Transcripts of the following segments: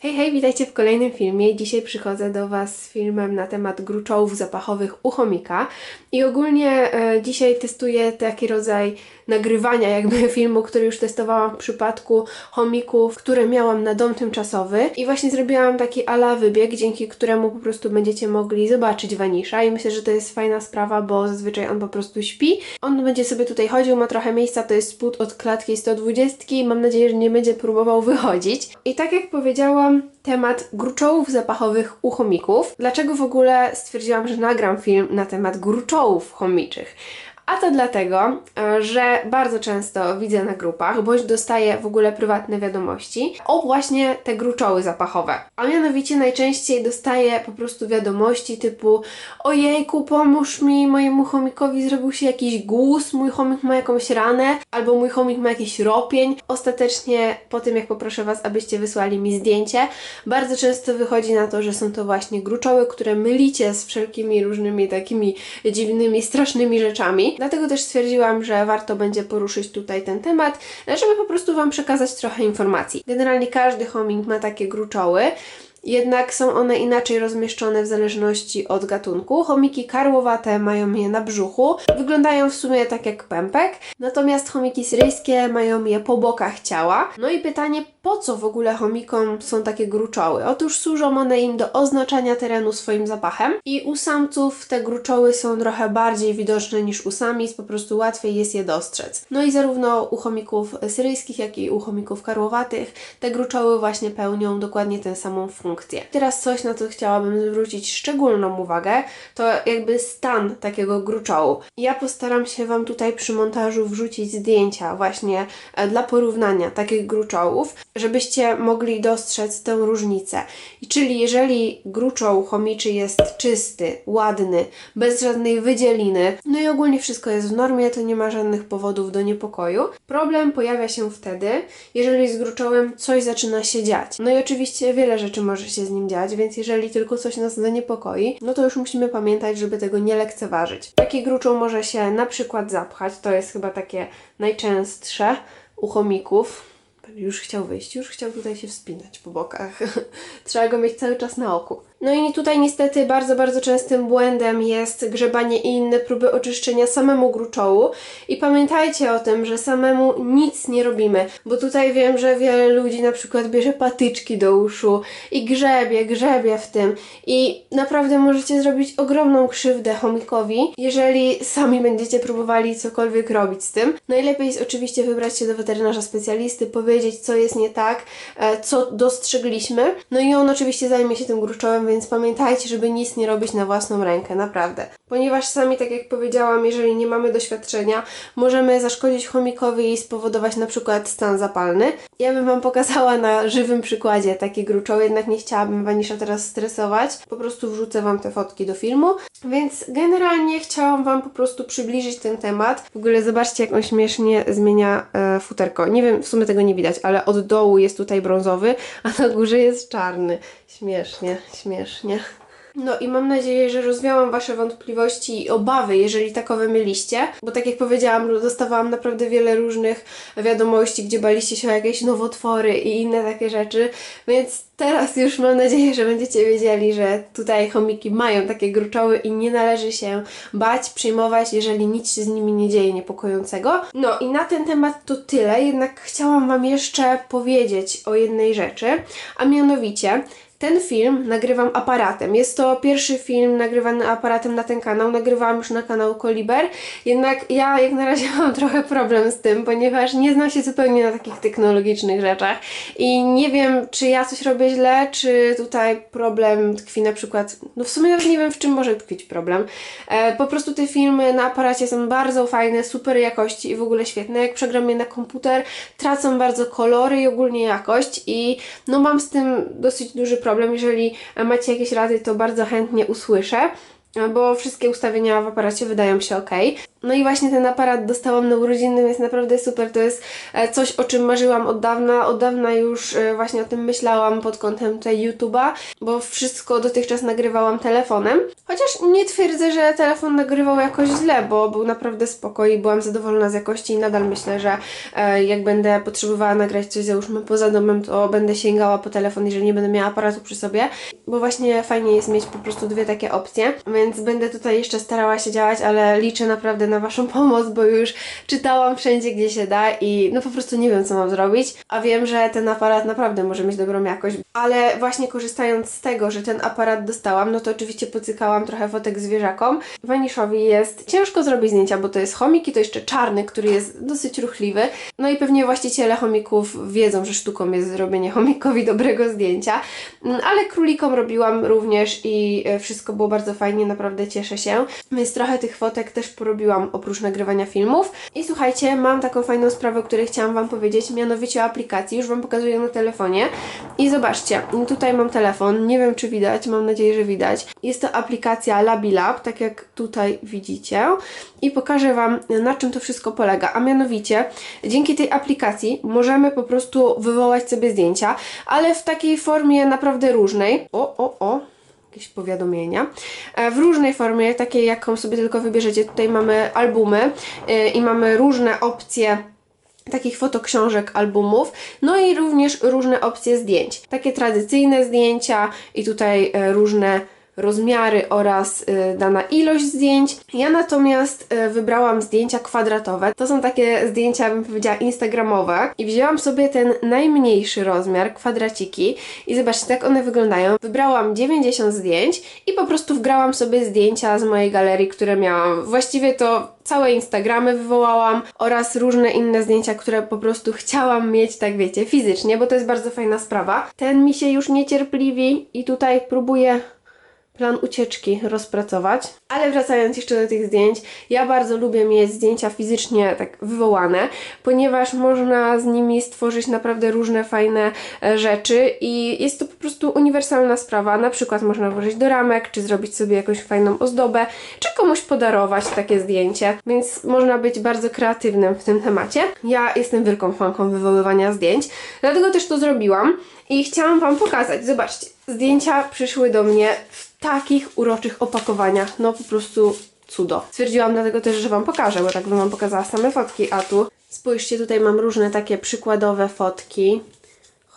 Hej, hej, witajcie w kolejnym filmie. Dzisiaj przychodzę do Was z filmem na temat gruczołów zapachowych u chomika. I ogólnie e, dzisiaj testuję taki rodzaj nagrywania jakby filmu, który już testowałam w przypadku chomików, które miałam na dom tymczasowy. I właśnie zrobiłam taki ala wybieg, dzięki któremu po prostu będziecie mogli zobaczyć Vanisha. I myślę, że to jest fajna sprawa, bo zazwyczaj on po prostu śpi. On będzie sobie tutaj chodził, ma trochę miejsca, to jest spód od klatki 120. Mam nadzieję, że nie będzie próbował wychodzić. I tak jak powiedziałam, temat gruczołów zapachowych u chomików. Dlaczego w ogóle stwierdziłam, że nagram film na temat gruczołów chomiczych? A to dlatego, e, że bardzo często widzę na grupach, bądź dostaję w ogóle prywatne wiadomości o właśnie te gruczoły zapachowe. A mianowicie najczęściej dostaję po prostu wiadomości typu ojejku, pomóż mi, mojemu chomikowi zrobił się jakiś guz, mój chomik ma jakąś ranę, albo mój chomik ma jakiś ropień. Ostatecznie po tym, jak poproszę Was, abyście wysłali mi zdjęcie, bardzo często wychodzi na to, że są to właśnie gruczoły, które mylicie z wszelkimi różnymi takimi dziwnymi, strasznymi rzeczami. Dlatego też stwierdziłam, że warto będzie poruszyć tutaj ten temat, żeby po prostu Wam przekazać trochę informacji. Generalnie każdy homing ma takie gruczoły. Jednak są one inaczej rozmieszczone w zależności od gatunku. Chomiki karłowate mają je na brzuchu, wyglądają w sumie tak jak pępek, natomiast chomiki syryjskie mają je po bokach ciała. No i pytanie, po co w ogóle chomikom są takie gruczoły? Otóż służą one im do oznaczania terenu swoim zapachem i u samców te gruczoły są trochę bardziej widoczne niż u samic, po prostu łatwiej jest je dostrzec. No i zarówno u chomików syryjskich, jak i u chomików karłowatych te gruczoły właśnie pełnią dokładnie tę samą funkcję. Teraz coś, na co chciałabym zwrócić szczególną uwagę, to jakby stan takiego gruczołu. Ja postaram się Wam tutaj przy montażu wrzucić zdjęcia właśnie e, dla porównania takich gruczołów, żebyście mogli dostrzec tę różnicę. I czyli jeżeli gruczoł chomiczy jest czysty, ładny, bez żadnej wydzieliny, no i ogólnie wszystko jest w normie, to nie ma żadnych powodów do niepokoju. Problem pojawia się wtedy, jeżeli z gruczołem coś zaczyna się dziać. No i oczywiście wiele rzeczy może się z nim dziać, więc jeżeli tylko coś nas zaniepokoi, no to już musimy pamiętać, żeby tego nie lekceważyć. Taki gruczoł może się na przykład zapchać, to jest chyba takie najczęstsze u chomików już chciał wyjść, już chciał tutaj się wspinać po bokach. Trzeba go mieć cały czas na oku. No i tutaj niestety bardzo, bardzo częstym błędem jest grzebanie i inne próby oczyszczenia samemu gruczołu. I pamiętajcie o tym, że samemu nic nie robimy, bo tutaj wiem, że wiele ludzi na przykład bierze patyczki do uszu i grzebie, grzebie w tym. I naprawdę możecie zrobić ogromną krzywdę chomikowi, jeżeli sami będziecie próbowali cokolwiek robić z tym. Najlepiej jest oczywiście wybrać się do weterynarza specjalisty, powiedzieć co jest nie tak, e, co dostrzegliśmy. No i on oczywiście zajmie się tym gruczołem, więc pamiętajcie, żeby nic nie robić na własną rękę, naprawdę. Ponieważ sami, tak jak powiedziałam, jeżeli nie mamy doświadczenia, możemy zaszkodzić chomikowi i spowodować na przykład stan zapalny. Ja bym Wam pokazała na żywym przykładzie taki gruczoł, jednak nie chciałabym Wanisza teraz stresować. Po prostu wrzucę Wam te fotki do filmu. Więc generalnie chciałam Wam po prostu przybliżyć ten temat. W ogóle zobaczcie, jak on śmiesznie zmienia e, futerko. Nie wiem, w sumie tego nie widać, ale od dołu jest tutaj brązowy, a na górze jest czarny. Śmiesznie, śmiesznie. No i mam nadzieję, że rozwiałam Wasze wątpliwości i obawy, jeżeli takowe mieliście, bo tak jak powiedziałam, dostawałam naprawdę wiele różnych wiadomości, gdzie baliście się o jakieś nowotwory i inne takie rzeczy, więc teraz już mam nadzieję, że będziecie wiedzieli, że tutaj chomiki mają takie gruczoły i nie należy się bać, przejmować, jeżeli nic się z nimi nie dzieje niepokojącego. No i na ten temat to tyle, jednak chciałam Wam jeszcze powiedzieć o jednej rzeczy, a mianowicie ten film nagrywam aparatem. Jest to pierwszy film nagrywany aparatem na ten kanał. Nagrywałam już na kanał Koliber, jednak ja jak na razie mam trochę problem z tym, ponieważ nie znam się zupełnie na takich technologicznych rzeczach i nie wiem, czy ja coś robię źle, czy tutaj problem tkwi na przykład, no w sumie nawet nie wiem, w czym może tkwić problem. E, po prostu te filmy na aparacie są bardzo fajne, super jakości i w ogóle świetne. Jak przegram je na komputer, tracą bardzo kolory i ogólnie jakość i no mam z tym dosyć duży problem problem. Jeżeli macie jakieś rady, to bardzo chętnie usłyszę. bo wszystkie ustawienia w aparacie wydają się ok. No i właśnie ten aparat dostałam na urodziny, jest naprawdę super. To jest e, coś, o czym marzyłam od dawna. Od dawna już e, właśnie o tym myślałam pod kątem tutaj YouTube'a, bo wszystko dotychczas nagrywałam telefonem. Chociaż nie twierdzę, że telefon nagrywał jakoś źle, bo był naprawdę spoko i byłam zadowolona z jakości i nadal myślę, że e, jak będę potrzebowała nagrać coś załóżmy poza domem, to będę sięgała po telefon, jeżeli nie będę miała aparatu przy sobie, bo właśnie fajnie jest mieć po prostu dwie takie opcje, więc będę tutaj jeszcze starała się działać, ale liczę naprawdę na Waszą pomoc, bo już czytałam wszędzie, gdzie się da i no po prostu nie wiem, co mam zrobić, a wiem, że ten aparat naprawdę może mieć dobrą jakość, ale właśnie korzystając z tego, że ten aparat dostałam, no to oczywiście pocykałam trochę fotek zwierzakom. Vanishowi jest ciężko zrobić zdjęcia, bo to jest chomik i to jeszcze czarny, który jest dosyć ruchliwy, no i pewnie właściciele chomików wiedzą, że sztuką jest zrobienie chomikowi dobrego zdjęcia, Mm, ale królikom robiłam również i e, wszystko było bardzo fajnie, naprawdę cieszę się. Więc trochę tych fotek też porobiłam oprócz nagrywania filmów. I słuchajcie, mam taką fajną sprawę, o której chciałam Wam powiedzieć, mianowicie o aplikacji. Już Wam pokazuję na telefonie. I zobaczcie, tutaj mam telefon, nie wiem czy widać, mam nadzieję, że widać. Jest to aplikacja Labilab, tak jak tutaj widzicie. I pokażę Wam, na czym to wszystko polega. A mianowicie, dzięki tej aplikacji możemy po prostu wywołać sobie zdjęcia, ale w takiej formie naprawdę różnej. O, o, o jakieś powiadomienia. E, W różnej formie, takiej jaką sobie tylko wybierzecie. Tutaj mamy albumy e, i mamy różne opcje takich fotoksiążek, albumów, no i również różne opcje zdjęć. Takie tradycyjne zdjęcia i tutaj e, różne rozmiary oraz y, dana ilość zdjęć. Ja natomiast y, wybrałam zdjęcia kwadratowe. To są takie zdjęcia, bym powiedziała, instagramowe. I wzięłam sobie ten najmniejszy rozmiar, kwadraciki i zobaczcie, tak one wyglądają. Wybrałam 90 zdjęć i po prostu wgrałam sobie zdjęcia z mojej galerii, które miałam. Właściwie to całe Instagramy wywołałam oraz różne inne zdjęcia, które po prostu chciałam mieć, tak wiecie, fizycznie, bo to jest bardzo fajna sprawa. Ten mi się już niecierpliwi i tutaj próbuję plan ucieczki rozpracować. Ale wracając jeszcze do tych zdjęć, ja bardzo lubię mieć zdjęcia fizycznie tak wywołane, ponieważ można z nimi stworzyć naprawdę różne fajne e, rzeczy i jest to po prostu uniwersalna sprawa. Na przykład można włożyć do ramek, czy zrobić sobie jakąś fajną ozdobę, czy komuś podarować takie zdjęcie, więc można być bardzo kreatywnym w tym temacie. Ja jestem wielką fanką wywoływania zdjęć, dlatego też to zrobiłam i chciałam Wam pokazać. Zobaczcie, zdjęcia przyszły do mnie w takich uroczych opakowaniach. No po prostu cudo. Stwierdziłam dlatego też, że Wam pokażę, bo tak bym Wam pokazała same fotki, a tu spójrzcie, tutaj mam różne takie przykładowe fotki.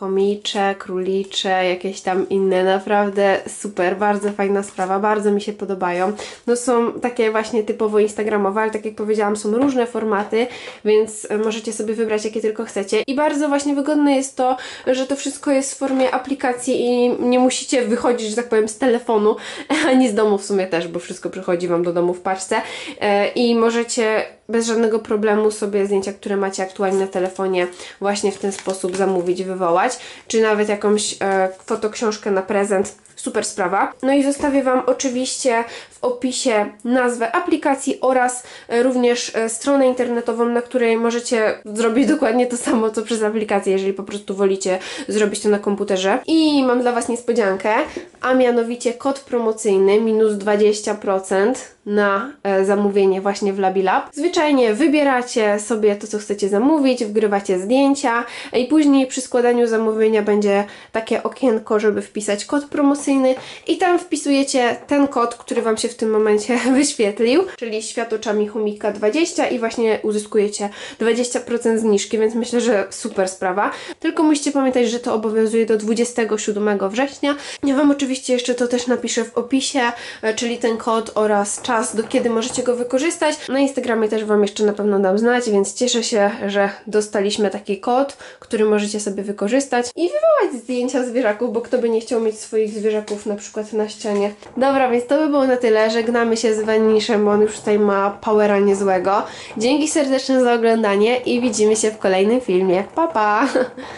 Chomicze, królicze, jakieś tam inne, naprawdę super, bardzo fajna sprawa, bardzo mi się podobają. No są takie właśnie typowo instagramowe, ale tak jak powiedziałam, są różne formaty, więc e, możecie sobie wybrać jakie tylko chcecie. I bardzo właśnie wygodne jest to, że to wszystko jest w formie aplikacji i nie musicie wychodzić, że tak powiem, z telefonu, ani z domu w sumie też, bo wszystko przychodzi Wam do domu w paczce E, i możecie bez żadnego problemu sobie zdjęcia, które macie aktualnie na telefonie właśnie w ten sposób zamówić, wywołać, czy nawet jakąś e, fotoksiążkę na prezent. Super sprawa. No i zostawię Wam oczywiście w opisie nazwę aplikacji oraz e, również e, stronę internetową, na której możecie zrobić dokładnie to samo, co przez aplikację, jeżeli po prostu wolicie zrobić to na komputerze. I mam dla Was niespodziankę, a mianowicie kod promocyjny minus 20% na e, zamówienie właśnie w Labilab. Zwyczajnie wybieracie sobie to, co chcecie zamówić, wgrywacie zdjęcia i później przy składaniu zamówienia będzie takie okienko, żeby wpisać kod promocyjny i tam wpisujecie ten kod, który Wam się w tym momencie wyświetlił, czyli świat oczami chomika 20 i właśnie uzyskujecie 20% zniżki, więc myślę, że super sprawa. Tylko musicie pamiętać, że to obowiązuje do 27 września. Ja Wam oczywiście jeszcze to też napiszę w opisie, e, czyli ten kod oraz czas, do kiedy możecie go wykorzystać. Na Instagramie też Wam jeszcze na pewno dam znać, więc cieszę się, że dostaliśmy taki kod, który możecie sobie wykorzystać i wywołać zdjęcia zwierzaków, bo kto by nie chciał mieć swoich zwierzaków na przykład na ścianie. Dobra, więc to by było na tyle. Żegnamy się z Vaniszem, bo on już tutaj ma powera niezłego. Dzięki serdeczne za oglądanie i widzimy się w kolejnym filmie. Pa, pa!